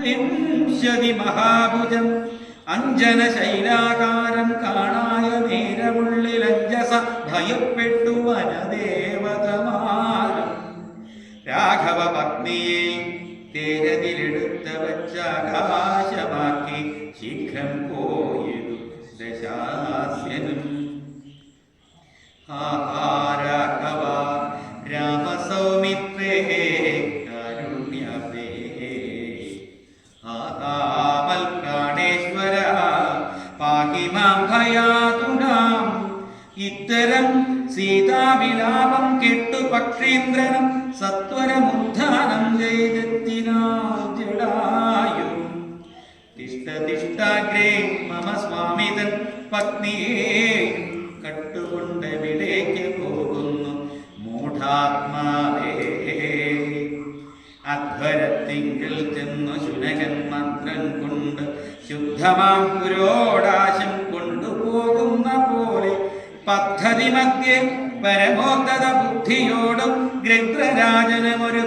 വിംശതി മഹാഭുജം അഞ്ജന ശൈലാകാരം കാണായ നേരമുള്ളിൽ അഞ്ജസ ഭയപ്പെട്ടു വനദേവതമാരം രാഘവ പത്നിയെ തേരതിലെടുത്ത വച്ചാകാശമാക്കി ശീഘ്രം പോയതു ദശാസ്യനും. ആഹാരാഘവ ഭയാതുരാം. ഇത്തരം സീതാവിലാപം കെട്ടു പക്ഷീന്ദ്രനും സത്വരമുദ്ധാനം ചെയ്തെത്തിനാജടായും തിഷ്ടതിഷ്ടാഗ്രേ മമ സ്വാമിതൻ പത്നിയെ കട്ടുകൊണ്ടെവിടേക്ക് പോകുന്നു മൂഢാത്മാവേ. അധ്വരത്തിങ്കിൽ ചെന്നു ശുനകൻ മന്ത്രങ്ങൾ ശുദ്ധമാം പുരോടാശം കൊണ്ടുപോകുന്ന പോലെ. പദ്ധതി മധ്യേ പരമോന്നത ബുദ്ധിയോടും ഗൃദ്രരാജനമൊരു